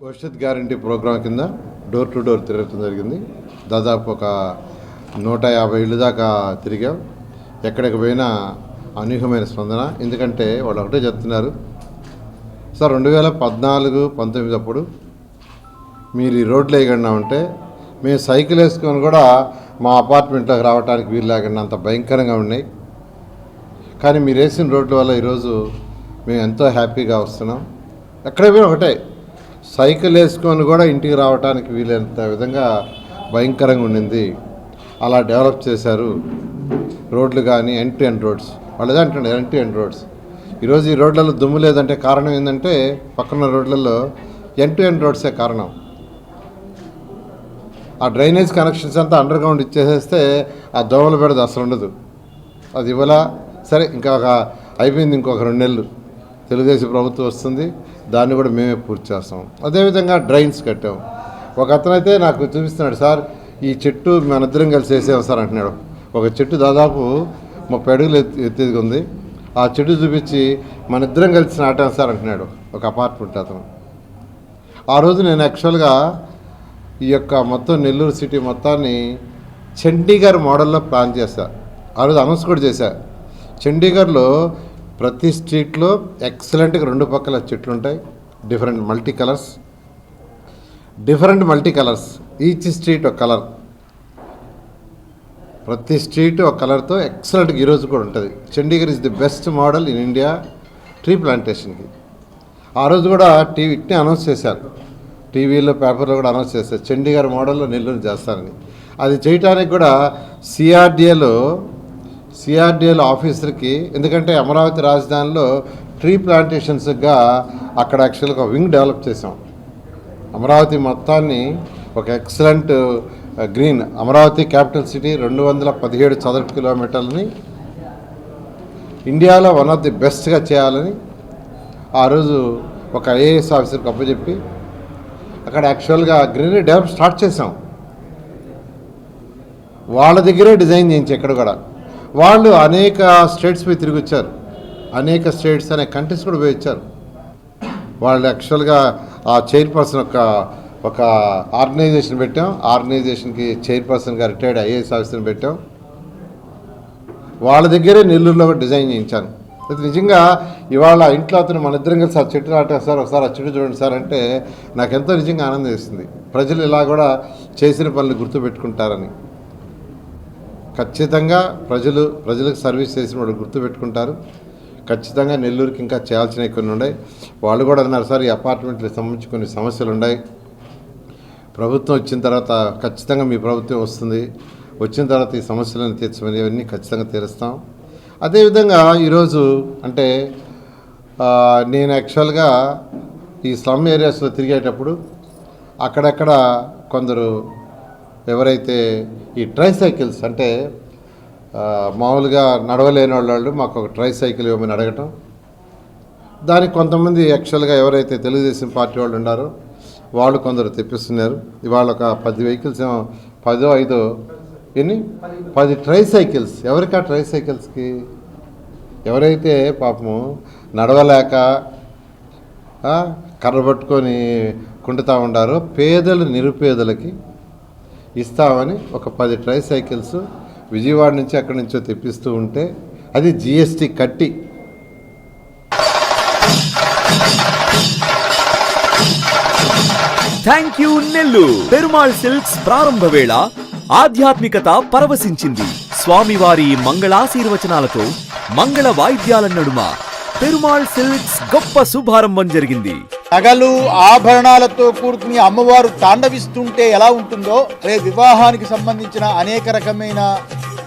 భవిష్యత్ guarantee programme కింద door to door తిరగటం జరిగింది. దాదాపు ఒక నూట యాభై ఇళ్ళు దాకా తిరిగాం. ఎక్కడికి పోయినా అనూహ్యమైన స్పందన. ఎందుకంటే వాళ్ళు ఒకటే చెప్తున్నారు. సార్ రెండు వేల పద్నాలుగు పంతొమ్మిది అప్పుడు మీరు ఈ రోడ్లు వేయకుండా ఉంటే మేము సైకిల్ వేసుకొని కూడా మా అపార్ట్మెంట్లోకి రావడానికి వీలు లేకుండా అంత భయంకరంగా ఉన్నాయి. కానీ మీరు వేసిన రోడ్ల వల్ల ఈరోజు మేము ఎంతో హ్యాపీగా వస్తున్నాం. ఎక్కడ పోయినా ఒకటే. సైకిల్ వేసుకొని కూడా ఇంటికి రావడానికి వీలైనంత విధంగా భయంకరంగా ఉండింది. అలా డెవలప్ చేశారు రోడ్లు కానీ ఎంట్రీ టు ఎండ్ రోడ్స్ వాళ్ళు అంటుండే అంటున్నారు ఎండ్ ఎండ్ రోడ్స్ ఈరోజు ఈ రోడ్లలో దుమ్ము లేదంటే కారణం ఏంటంటే పక్కన రోడ్లలో ఎంట్రీ టు ఎండ్ రోడ్సే కారణం. ఆ డ్రైనేజ్ కనెక్షన్స్ అంతా అండర్ గ్రౌండ్ ఇచ్చేసేస్తే ఆ దోమలు పెడదు అసలు ఉండదు. అది ఇవ్వలా? సరే ఇంకా ఒక అయిపోయింది ఇంకొక రెండు నెలలు. తెలుగుదేశం ప్రభుత్వం వస్తుంది దాన్ని కూడా మేమే పూర్తి చేస్తాం. అదేవిధంగా డ్రైన్స్ కట్టాం. ఒక అతనైతే నాకు చూపిస్తున్నాడు సార్ ఈ చెట్టు మనిద్దరం కలిసి వేసాం సార్ అంటున్నాడు. ఒక చెట్టు దాదాపు ముప్పై అడుగులు ఎత్తి ఎత్తేది ఉంది. ఆ చెట్టు చూపించి మన ఇద్దరం కలిసి నాటాం సార్ అంటున్నాడు. ఒక అపార్ట్మెంట్ అతను. ఆ రోజు నేను యాక్చువల్గా ఈ యొక్క మొత్తం నెల్లూరు సిటీ మొత్తాన్ని చండీగఢ్ మోడల్లో ప్లాన్ చేశా. ఆ రోజు అనౌన్స్ కూడా చేశా. చండీగఢ్లో ప్రతి స్ట్రీట్లో ఎక్సలెంట్గా రెండు పక్కల చెట్లు ఉంటాయి different multi colours. Different multi colours. Each street ఒక కలర్. ప్రతి స్ట్రీట్ ఒక కలర్తో ఎక్సలెంట్గా ఈరోజు కూడా ఉంటుంది. Chandigarh is the best model in India tree ప్లాంటేషన్కి. ఆ రోజు కూడా టీవీ ఇట్నే అనౌన్స్ చేశారు. టీవీలో పేపర్లో కూడా అనౌన్స్ చేశారు. చండీగఢ్ మోడల్లో నెల్లూరు చేస్తారని. అది చేయటానికి కూడా సిఆర్డిఏలో సిఆర్డిఏలో ఆఫీసర్కి ఎందుకంటే అమరావతి రాజధానిలో ట్రీ ప్లాంటేషన్స్గా అక్కడ యాక్చువల్గా వింగ్ డెవలప్ చేసాం అమరావతి మొత్తాన్ని ఒక excellent green Amaravati capital city రెండు వందల పదిహేడు చదరపు కిలోమీటర్లని ఇండియాలో వన్ ఆఫ్ ది బెస్ట్గా చేయాలని ఆ రోజు ఒక ఐఏఎస్ ఆఫీసర్కి అప్పచెప్పి అక్కడ యాక్చువల్గా గ్రీనరీ డెవలప్ స్టార్ట్ చేసాం వాళ్ళ దగ్గరే డిజైన్ చేయించి ఎక్కడ కూడా. వాళ్ళు అనేక స్టేట్స్ పోయి తిరిగి వచ్చారు అనేక స్టేట్స్ అనే కంట్రీస్ కూడా పోయి వచ్చారు వాళ్ళు యాక్చువల్గా ఆ చైర్పర్సన్ ఒక ఒక ఆర్గనైజేషన్ పెట్టాం. ఆర్గనైజేషన్కి చైర్పర్సన్గా రిటైర్డ్ ఐఏఎస్ ఆఫీసర్ని పెట్టాం. వాళ్ళ దగ్గరే నెల్లూరులో డిజైన్ చేయించాను. అయితే నిజంగా ఇవాళ ఇంట్లో అతను మన ఇద్దరం కలిసి ఆ చెట్టు నాటే సార్ ఒకసారి ఆ చెట్టు చూడండి సార్ అంటే నాకు ఎంతో నిజంగా ఆనందం వేస్తుంది. ప్రజలు ఇలా కూడా చేసిన పనులు గుర్తుపెట్టుకుంటారని. ఖచ్చితంగా ప్రజలు ప్రజలకు సర్వీస్ చేసిన వాళ్ళు గుర్తుపెట్టుకుంటారు. ఖచ్చితంగా నెల్లూరుకి ఇంకా చేయాల్సినవి కొన్ని ఉన్నాయి. వాళ్ళు కూడా అన్నారు సార్ ఈ అపార్ట్మెంట్లకు సంబంధించి కొన్ని సమస్యలు ఉన్నాయి. ప్రభుత్వం వచ్చిన తర్వాత ఖచ్చితంగా మీ ప్రభుత్వం వస్తుంది. వచ్చిన తర్వాత ఈ సమస్యలను తీర్చమని ఇవన్నీ ఖచ్చితంగా తీరుస్తాం. అదేవిధంగా ఈరోజు అంటే నేను యాక్చువల్గా ఈ స్లమ్ ఏరియాస్లో తిరిగేటప్పుడు అక్కడక్కడ కొందరు ఎవరైతే ఈ ట్రై సైకిల్స్ అంటే మామూలుగా నడవలేని వాళ్ళు మాకు ఒక ట్రై సైకిల్ ఇవ్వమని అడగటం. దానికి కొంతమంది యాక్చువల్గా ఎవరైతే తెలుగుదేశం పార్టీ వాళ్ళు ఉన్నారో వాళ్ళు కొందరు తెప్పిస్తున్నారు. ఇవాళ ఒక పది వెహికల్స్ ఏమో పదో ఐదో ఎన్ని? పది ట్రై సైకిల్స్ ఎవరికా ట్రై సైకిల్స్కి ఎవరైతే పాపము నడవలేక కర్ర పట్టుకొని కుంటుతా ఉండారో పేదలు నిరుపేదలకి ఇస్తామని ఒక పది ట్రై సైకిల్స్ విజయవాడ నుంచి అక్కడి నుంచో తెప్పిస్తూ ఉంటే అది జిఎస్టీ కట్టి. థ్యాంక్ యూ నెల్లు పెరుమాళ్ సిల్క్స్ ప్రారంభ వేళ ఆధ్యాత్మికత పరవశించింది స్వామివారి మంగళాశీర్వచనాలతో మంగళ వాయిద్యాల నడుమ పెరుమాళ్ సిల్క్స్ గొప్ప శుభారంభం జరిగింది. నగలు ఆభరణాలతో కూడుకుని అమ్మవారు తాండవిస్తుంటే ఎలా ఉంటుందో రేపు వివాహానికి సంబంధించిన అనేక రకమైన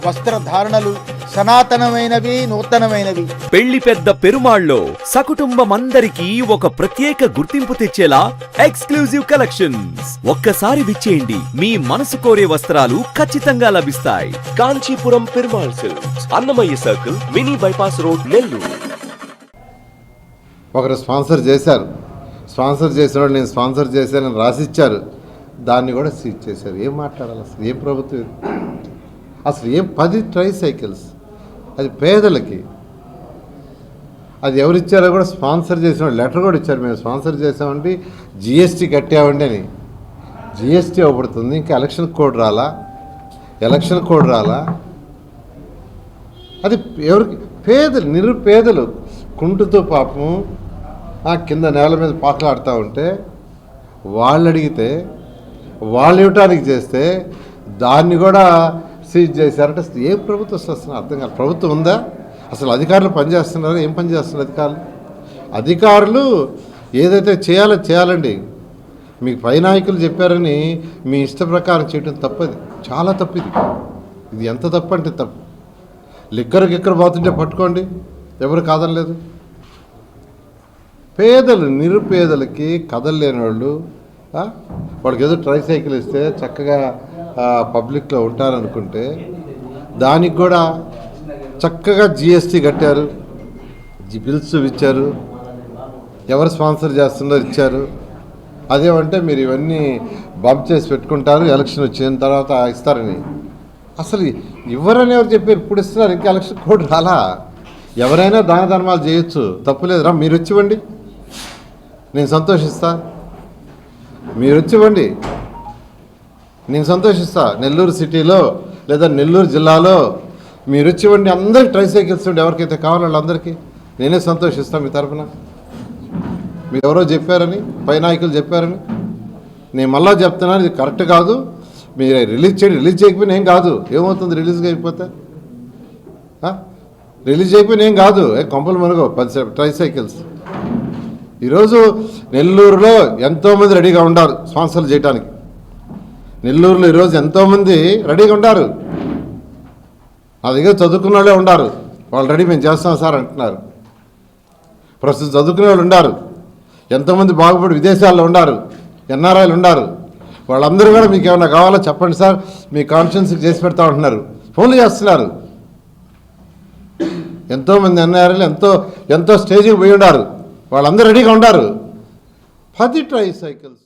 వస్త్రధారణలు సనాతనమైనవి నూతనమైనవి. పెళ్ళి పెద్ద పెరుమాళ్ళో సకుటుంబమందరికీ ఒక ప్రత్యేక గుర్తింపు తెచ్చేలా ఎక్స్క్లూజివ్ కలెక్షన్స్. ఒక్కసారి విచ్చేయండి మీ మనసు కోరే వస్త్రాలు ఖచ్చితంగా లభిస్తాయి. Kanchipuram Perumal silks Annamayya circle mini bypass road Nellore. ఒకరు స్పాన్సర్ చేశారు. స్పాన్సర్ చేసిన నేను స్పాన్సర్ చేశానని రాసిచ్చారు. దాన్ని కూడా సీజ్ చేశారు. ఏం మాట్లాడాలి అసలు? ఏం ప్రభుత్వం అసలు ఏం పది ట్రై సైకిల్స్ అది పేదలకి. అది ఎవరిచ్చారో కూడా స్పాన్సర్ చేసిన లెటర్ కూడా ఇచ్చారు. మేము స్పాన్సర్ చేసామండి జిఎస్టీ కట్టామండి అని. జిఎస్టీ అవ్వబడుతుంది ఇంకా ఎలక్షన్ కోడ్ రాలా? ఎలక్షన్ కోడ్ రాలా? అది ఎవరికి? పేదలు నిరుపేదలు. కుంటుతో పాపం కింద నేల మీద పాకలాడుతూ ఉంటే వాళ్ళు అడిగితే వాళ్ళు ఇవ్వటానికి చేస్తే దాన్ని కూడా సీజ్ చేశారంటే ఏ ప్రభుత్వం వస్తుంది అర్థం కాదు. ప్రభుత్వం ఉందా? అసలు అధికారులు పనిచేస్తున్నారు? ఏం పనిచేస్తున్నారు అధికారులు? అధికారులు ఏదైతే చేయాలో చేయాలండి. మీకు పై నాయకులు చెప్పారని మీ ఇష్ట ప్రకారం చేయడం తప్పది. చాలా తప్పిది. ఇది ఎంత తప్పు అంటే తప్పు. లిక్కర్ గిక్కరు పోతుంటే పట్టుకోండి. ఎవరు కాదనలేదు. పేదలు నిరుపేదలకి కదలలేని వాళ్ళు వాళ్ళకి ఏదో ట్రై సైకిల్ ఇస్తే చక్కగా పబ్లిక్లో ఉంటారనుకుంటే దానికి కూడా చక్కగా జిఎస్టీ కట్టారు. జి- బిల్స్ ఇచ్చారు. ఎవరు స్పాన్సర్ చేస్తున్నారో ఇచ్చారు. అదేమంటే మీరు ఇవన్నీ బంప్ చేసి పెట్టుకుంటారు ఎలక్షన్ వచ్చిన తర్వాత ఇస్తారని. అసలు ఇవ్వరని ఎవరు చెప్పారు? ఇప్పుడు ఇస్తున్నారు ఇంకా ఎలక్షన్ కోడ్ రాలా? ఎవరైనా దాన ధర్మాలు చేయొచ్చు. తప్పులేదురా మీరు వచ్చివ్వండి నేను సంతోషిస్తా. మీరు వచ్చివ్వండి నేను సంతోషిస్తా. నెల్లూరు సిటీలో లేదా నెల్లూరు జిల్లాలో మీరు వచ్చివ్వండి అందరికి ట్రై సైకిల్స్ ఉండి ఎవరికైతే కావాలో వాళ్ళందరికీ నేనే సంతోషిస్తాను మీ తరఫున మీరు ఎవరో చెప్పారని పై నాయకులు చెప్పారని నేను మళ్ళా చెప్తున్నాను ఇది కరెక్ట్ కాదు. మీరు రిలీజ్ చేయండి. రిలీజ్ చేయకపోయినా ఏం కాదు. ఏమవుతుంది? రిలీజ్గా అయిపోతే? రిలీజ్ చేయకపోయినా ఏం కాదు. ఏ కొంపలు మనకు పది ట్రైసైకిల్స్ ట్రై సైకిల్స్ ఈరోజు నెల్లూరులో ఎంతోమంది రెడీగా ఉన్నారు స్పాన్సర్లు చేయడానికి నెల్లూరులో ఈరోజు ఎంతోమంది రెడీగా ఉండారు నా దగ్గర చదువుకున్న వాళ్ళే ఉండారు వాళ్ళు రెడీ మేము చేస్తాం సార్ అంటున్నారు. ప్రస్తుతం చదువుకునే వాళ్ళు ఉండారు ఎంతోమంది బాగుపడి విదేశాల్లో ఉండారు ఎన్ఆర్ఐలు ఉండారు వాళ్ళందరూ కూడా మీకు ఏమైనా కావాలో చెప్పండి సార్. మీ కాన్ఫిడెన్స్కి చేసి పెడతా ఉంటున్నారు. ఫోన్లు చేస్తున్నారు. ఎంతోమంది ఎన్ఆర్ఐలు ఎంతో ఎంతో స్టేజ్కి పోయి ఉండారు వాళ్ళందరూ రెడీగా ఉంటారు పది ట్రై సైకిల్స్